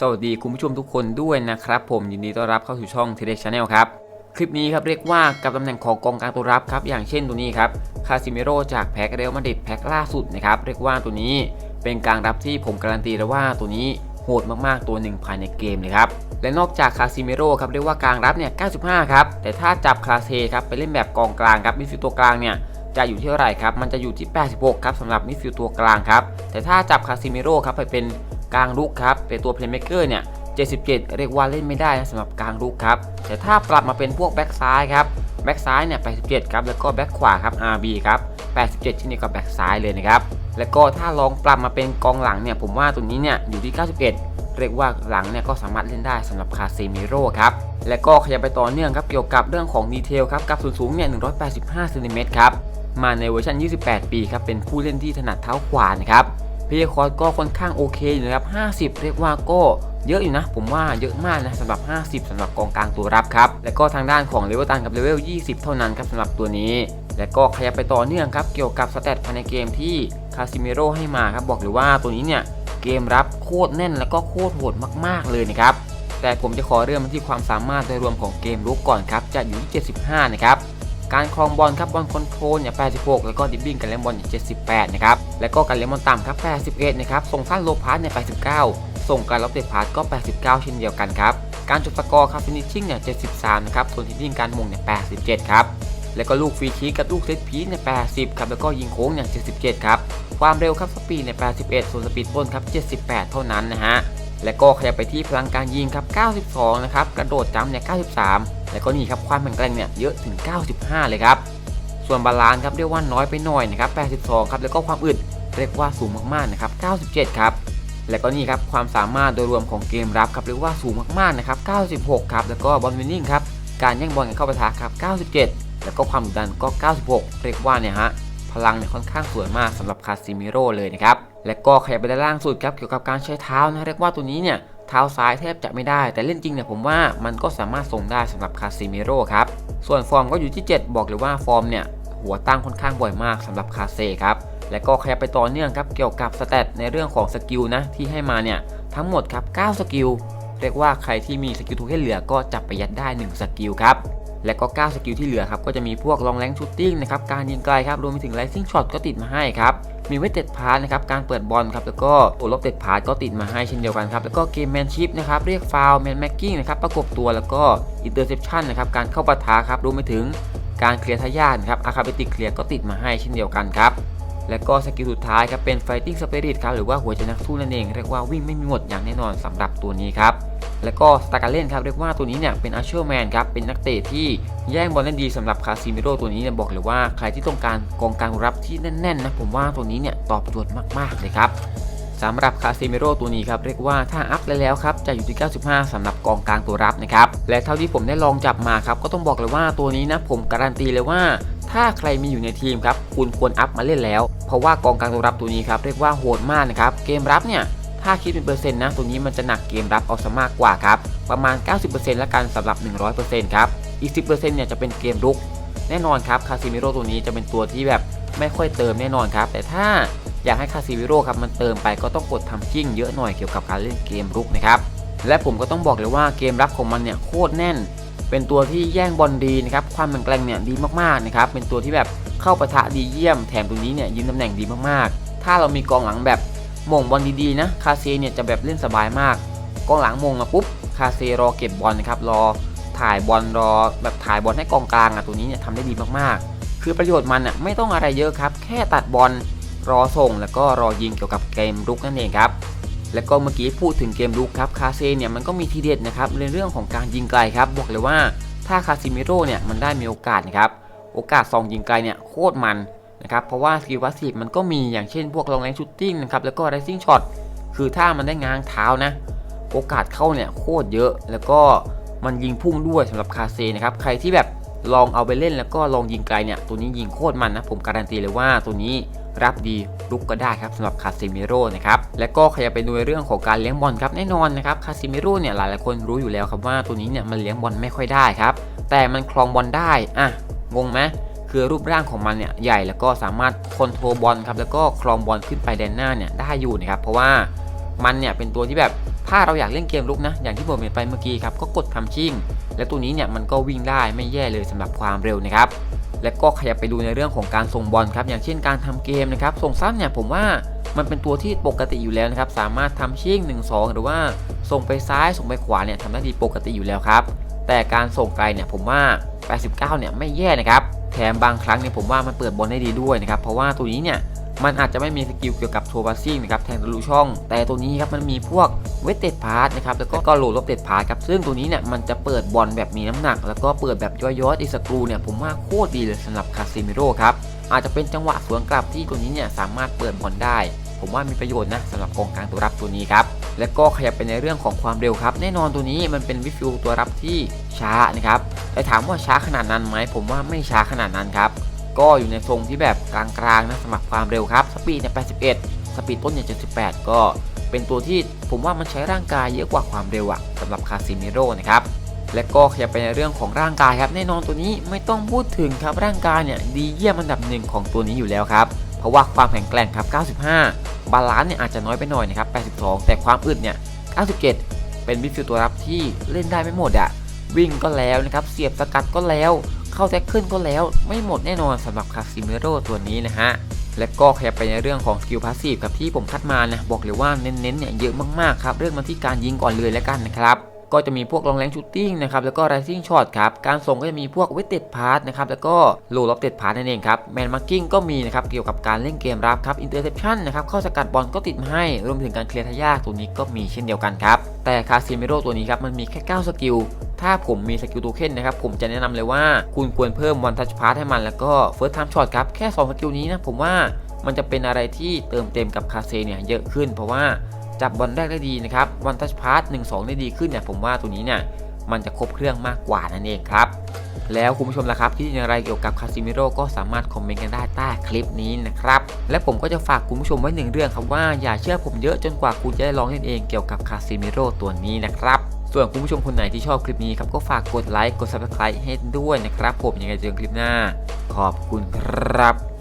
สวัสดีคุณผู้ชมทุกคนด้วยนะครับ ผมยินดีต้อนรับเข้าสู่ช่อง t ท d ช Channel ครับคลิปนี้ครับเรียกว่ากับตำแหน่งของกองกลางตัวรับครับอย่างเช่นตัวนี้ครับคาซิเมโรจากแพ็กเรลมาดิดแพ็กล่าสุดนะครับเรียกว่าตัวนี้เป็นกลางรับที่ผมการันตีแล้วว่าตัวนี้โหดมากๆตัวหนึ่งภายในเกมเลยครับและนอกจากคาซิเมโรครับเรียกว่ากลางรับเนี่ย 95 ครับ แต่ถ้าจับคาเซครับไปเล่นแบบกองกลางครับมิดฟิลด์ตัวกลางเนี่ยจะอยู่ที่เท่าไหร่ครับมันจะอยู่ที่ 86 ครับสำหรับมิดฟิลด์ตัวกลางครับแต่ถ้าจับคาซิเมโรครับไปเป็น กลางลุกครับเป็นตัวเพลย์เม k เกอร์เนี่ย 77 เรียกว่าเล่นไม่ได้นะสำหรับกลางลุกครับ แต่ถ้าปรับมาเป็นพวกแบ็กซ้ายครับ แบ็กซ้ายเนี่ย 87 ครับ แล้วก็แบ็กขวาครับ RB ครับ 87เช่นเดียวกับแบ็กซ้ายเลยนะครับ แล้วก็ถ้าลองปรับมาเป็นกองหลังเนี่ย ผมว่าตัวนี้เนี่ยอยู่ที่ 91เรียกว่าหลังเนี่ยก็สามารถเล่นได้สำหรับคาเซมิโร่ครับ และก็ขยับไปต่อเนื่องครับเกี่ยวกับเรื่องของดีเทลครับกับส่วนสูงเนี่ย185เซนติเมตรครับ มาในเวอร์ชัน28 ปีครับเป็นผู้เล่นที่ถนัดเท้าขวานะครับ พย์คอร์สก็ค่อนข้างโอเคอยู่นะครับ 50 เรียกว่าก็เยอะอยู่นะ ผมว่าเยอะมากนะสำหรับ 50สำหรับกองกลางตัวรับครับ และก็ทางด้านของเลเวลตันกับเลเวล 20 เท่านั้นครับสำหรับตัวนี้ และก็ขยับไปต่อเนื่องครับเกี่ยวกับสเตตภายในเกมที่คาซิเมโรให้มาครับบอกเลยว่าตัวนี้เนี่ยเกมรับโคตรแน่นแล้วก็โคตรโหดมาก ๆ เลยนะครับแต่ผมจะขอเริ่มที่ความสามารถโดยรวมของเกมรุกก่อนครับจะอยู่ที่ 75 นะครับ การครองบอลครับบอลคอนโทรลเนี่ย86 แล้วก็ดิบบิ้งการเล่นบอลเนี่ย78 นะครับ แล้วก็การเล่นบอลต่ำครับ 81 นะครับ ส่งสั้นโลพาสเนี่ย89 ส่งการล็อบเตะพาสก็ 89 เช่นเดียวกันครับ การจบสกอร์ครับฟินิชชิ่งเนี่ย73 นะครับ ส่วนทิดดิ้งการมงเนี่ย87 ครับ แล้วก็ลูกฟรีคิกกับลูกเซตพีเนี่ย80 ครับ แล้วก็ยิงโค้งเนี่ย77 ครับ ความเร็วครับสปีดเนี่ย81 ส่วนสปีดต้นครับ78 เท่านั้นนะฮะ แล้วก็ขยับไปที่พลังการยิงครับ 92 นะครับ กระโดดจ้ำเนี่ย 93 แล้วก็นี่ครับความแข็งแกร่งเนี่ยเยอะถึง 95 เลยครับ ส่วนบาลานซ์ครับเรียกว่าน้อยไปหน่อยนะครับ 82 ครับ แล้วก็ความอึดเรียกว่าสูงมากๆนะครับ 97 ครับ แล้วก็นี่ครับความสามารถโดยรวมของเกมรับครับเรียกว่าสูงมากๆนะครับ 96 ครับ แล้วก็บอลวินนิ่งครับ การแย่งบอลกันเข้าปะทะครับ 97 แล้วก็ความดันก็ 96 เรียกว่าเนี่ยฮะ พลังเนี่ยค่อนข้างสวยมากสำหรับคาซิมิโร่เลยนะครับ และก็ขยับไปด้านล่างสุดครับเกี่ยวกับการใช้เท้านะเรียกว่าตัวนี้เนี่ยเท้าซ้ายแทบจะไม่ได้ แต่เล่นจริงเนี่ยผมว่ามันก็สามารถส่งได้สำหรับคาซิมิโร่ครับ ส่วนฟอร์มก็อยู่ที่ 7 บอกเลยว่าฟอร์มเนี่ยหัวตั้งค่อนข้างบ่อยมากสำหรับคาเซครับและก็ขยับไปต่อเนื่องครับเกี่ยวกับสเตตในเรื่องของสกิลนะที่ให้มาเนี่ยทั้งหมดครับ9สกิลเรียกว่าใครที่มีสกิลทุกให้เหลือก็จับไปยัดได้ 1 สกิลครับ และก็ 9 สกิลที่เหลือครับก็จะมีพวกลองแรงชูตติ้งนะครับการยิงไกลครับรวมไปถึงไลซิ่งช็อตก็ติดมาให้ครับมีเวทเต็ดพาร์นะครับการเปิดบอลครับแล้วก็ตัวลบเต็ดพาร์ก็ติดมาให้เช่นเดียวกันครับแล้วก็เกมแมนชิพนะครับเรียกฟาวแมนแม็กกิ้งนะครับประกบตัวแล้วก็อินเตอร์เซปชันนะครับการเข้าปะทะครับรวมไปถึงการเคลียร์ทายาทครับอาคาเบติกเคลียร์ก็ติดมาให้เช่นเดียวกันครับ และก็สกิลสุดท้ายครับเป็น Fighting Spirit ครับหรือว่าหัวใจนักสู้นั่นเองเรียกว่าวิ่งไม่มีหมดอย่างแน่นอนสำหรับตัวนี้ครับแล้วก็สตาร์การเล่นครับเรียกว่าตัวนี้เนี่ยเป็นอาเชอร์แมนครับเป็นนักเตะที่แย่งบอลได้ดีสำหรับคาซิมิโรตัวนี้เนี่ยบอกเลยว่าใครที่ต้องการกองกลางรับที่แน่นๆนะผมว่าตัวนี้เนี่ยตอบโจทย์มากๆเลยครับสำหรับคาซิเมโรตัวนี้ครับเรียกว่าถ้าอัพได้แล้วครับจะอยู่ที่ 95สำหรับกองกลางตัวรับนะครับและเท่าที่ผมได้ลองจับมาครับก็ต้องบอกเลยว่าตัวนี้นะผมการันตีเลยว่า ถ้าใครมีอยู่ในทีมครับคุณควรอัพมาเล่นแล้ว เพราะว่ากองกลางตัวรับตัวนี้ครับเรียกว่าโหดมากนะครับเกมรับเนี่ยถ้าคิดเป็นเปอร์เซ็นต์นะตัวนี้มันจะหนักเกมรับเอาซะมากกว่าครับประมาณ 90%ละกันสำหรับ 100%ครับอีก 10%เนี่ยจะเป็นเกมรุก แน่นอนครับคาซิมิโร่ตัวนี้จะเป็นตัวที่แบบไม่ค่อยเติมแน่นอนครับ แต่ถ้าอยากให้คาซิมิโร่ครับมันเติมไปก็ต้องกดทำจิ้งเยอะหน่อยเกี่ยวกับการเล่นเกมรุกนะครับและผมก็ต้องบอกเลยว่าเกมรับของมันเนี่ยโคตรแน่น เป็นตัวที่แย่งบอลดีนะครับความแข็งแกร่งเนี่ยดีมากๆนะครับเป็นตัวที่แบบ เข้าปะทะดีเยี่ยม แถมตัวนี้เนี่ยยืนตำแหน่งดีมากๆ ถ้าเรามีกองหลังแบบมงบอลดีๆนะ คาเซเนี่ยจะแบบเล่นสบายมาก กองหลังมงมาปุ๊บ คาเซรอเก็บบอลนะครับ รอถ่ายบอลรอแบบถ่ายบอลให้กองกลางอะ ตัวนี้เนี่ยทำได้ดีมากๆ คือประโยชน์มันอะไม่ต้องอะไรเยอะครับ แค่ตัดบอลรอส่งแล้วก็รอยิงเกี่ยวกับเกมรุกนั่นเองครับ แล้วก็เมื่อกี้พูดถึงเกมลุกครับ คาเซเนี่ยมันก็มีทีเด็ดนะครับในเรื่องของการยิงไกลครับ บอกเลยว่าถ้าคาซิมิโร่เนี่ยมันได้มีโอกาสนะครับ โอกาสซองยิงไกลเนี่ยโคตรมันนะครับเพราะว่าสกิลวัสซีฟมันก็มีอย่างเช่นพวกลองแรงชูตติ้งนะครับแล้วก็ไรซิ่งช็อตคือถ้ามันได้ง้างเท้านะ โอกาสเข้าเนี่ยโคตรเยอะ แล้วก็มันยิงพุ่งด้วยสำหรับคาเซนะครับใครที่แบบลองเอาไปเล่นแล้วก็ลองยิงไกลเนี่ยตัวนี้ยิงโคตรมันนะผมการันตีเลยว่าตัวนี้รับดีลุกก็ได้ครับสำหรับคาซิเมโร่นะครับและก็ขยับไปดูเรื่องของการเลี้ยงบอลครับแน่นอนนะครับคาซิเมโร่เนี่ยหลายๆคนรู้อยู่แล้วครับว่าตัวนี้เนี่ยมันเลี้ยงบอลไม่ค่อยได้ครับแต่มันคลองบอลได้อะ งงไหมคือรูปร่างของมันเนี่ยใหญ่แล้วก็สามารถคอนโทรบอลครับแล้วก็คลองบอลขึ้นไปแดนหน้าเนี่ยได้อยู่นะครับเพราะว่ามันเนี่ยเป็นตัวที่แบบถ้าเราอยากเล่นเกมลุกนะอย่างที่ผมเห็นไปเมื่อกี้ครับก็กดทำชิ่ง และตัวนี้เนี่ยมันก็วิ่งได้ไม่แย่เลยสำหรับความเร็วนะครับและก็ขยับไปดูในเรื่องของการส่งบอลครับอย่างเช่นการทำเกมนะครับส่งสั้นเนี่ยผมว่ามันเป็นตัวที่ปกติอยู่แล้วนะครับสามารถทำชิ่ง 1 2 หรือว่าส่งไปซ้ายส่งไปขวาเนี่ยทำได้ดีปกติอยู่แล้วครับแต่การส่งไกลเนี่ยผมว่า 89 เนี่ยไม่แย่นะครับ แถมบางครั้งเนี่ยผมว่ามันเปิดบอลได้ดีด้วยนะครับ เพราะว่าตัวนี้เนี่ยมันอาจจะไม่มีสกิลเกี่ยวกับโชว์บาซิ่งนะครับแทงทะลุช่อง แต่ตัวนี้ครับมันมีพวกเวทเต็ดพาร์ทนะครับแล้วก็กโหลลบเต็ดพาร์ทครับซึ่งตัวนี้เนี่ยมันจะเปิดบอลแบบมีน้ำหนัก แล้วก็เปิดแบบย้อยๆอีสกรูเนี่ยผมว่าโคตรดีเลยสำหรับคาซิมิโร่ครับอาจจะเป็นจังหวะสวนกลับที่ตัวนี้เนี่ยสามารถเปิดบอลได้ ผมว่ามีประโยชน์นะสำหรับกองกลางตัวรับตัวนี้ครับ และก็ขยับไปในเรื่องของความเร็วครับ แน่นอนตัวนี้มันเป็นวิฟิวตัวรับที่ช้านะครับแต่ถามว่าช้าขนาดนั้นไหมผมว่าไม่ช้าขนาดนั้นครับ ก็อยู่ในทรงที่แบบกลางๆนะสำหรับความเร็วครับ สปีดเนี่ย81 สปีดต้นเนี่ย78 ก็เป็นตัวที่ผมว่ามันใช้ร่างกายเยอะกว่าความเร็วอะสำหรับคาซิมิโร่นะครับและก็ขยับไปในเรื่องของร่างกายครับ แน่นอนตัวนี้ไม่ต้องพูดถึงครับร่างกายเนี่ยดีเยี่ยมอันดับหนึ่งของตัวนี้อยู่แล้วครับ ราะว่าความแข็งแกร่งครับ 95 บาลานซ์เนี่ยอาจจะน้อยไปหน่อยนะครับ 82 แต่ความอึดเนี่ย 97 เป็นวิฟิลตัวรับที่เล่นได้ไม่หมดอะวิ่งก็แล้วนะครับ เสียบสกัดก็แล้ว เข้าแท็กขึ้นก็แล้ว ไม่หมดแน่นอนสำหรับคาซิเมโร่ตัวนี้นะฮะ และก็ขยับไปในเรื่องของสกิลพาสซีฟครับที่ผมคัดมานะ บอกเลยว่าเน้นๆเนี่ยเยอะมากๆครับ เรื่องมาที่การยิงก่อนเลยแล้วกันนะครับ ก็จะมีพวกลองแรงชูตติ้งนะครับแล้วก็ไรซิ่งช็อตครับการส่งก็จะมีพวกเวทเต็ดพาร์ทนะครับแล้วก็โลล็อบเต็ดพาร์ทนั่นเองครับแมนมาร์กิ้งก็มีนะครับเกี่ยวกับการเล่นเกมรับครับอินเตอร์เซปชันนะครับเข้าสกัดบอลก็ติดมาให้รวมถึงการเคลียร์ทายากตัวนี้ก็มีเช่นเดียวกันครับแต่คาซิเมโรตัวนี้ครับมันมีแค่9สกิลถ้าผมมีสกิลโทเค็นนะครับผมจะแนะนำเลยว่าคุณควรเพิ่มวันทัชพาร์ทให้มันแล้วก็เฟิร์สไทม์ช็อตครับแค่2สกิลนี้นะผมว่ามันจะเป็นอะไรที่เติมเต็มกับคาเซเนี่ยเยอะขึ้น เพราะว่า จับบอลแรกได้ดีนะครับวันทัชพาร์ทหนึ่งสองได้ดีขึ้นเนี่ยผมว่าตัวนี้เนี่ยมันจะครบเครื่องมากกว่านั่นเองครับแล้วคุณผู้ชมล่ะครับคิดอย่างไรเกี่ยวกับคาซิมิโร่ก็สามารถคอมเมนต์กันได้ใต้คลิปนี้นะครับ และผมก็จะฝากคุณผู้ชมไว้หนึ่งเรื่องครับว่าอย่าเชื่อผมเยอะจนกว่าคุณจะได้ลองเล่นเองเกี่ยวกับคาซิมิโร่ตัวนี้นะครับ ส่วนคุณผู้ชมคนไหนที่ชอบคลิปนี้ครับก็ฝากกดไลค์กด subscribe ให้ด้วยนะครับ ผมยังไงเจอกันคลิปหน้า ขอบคุณครับ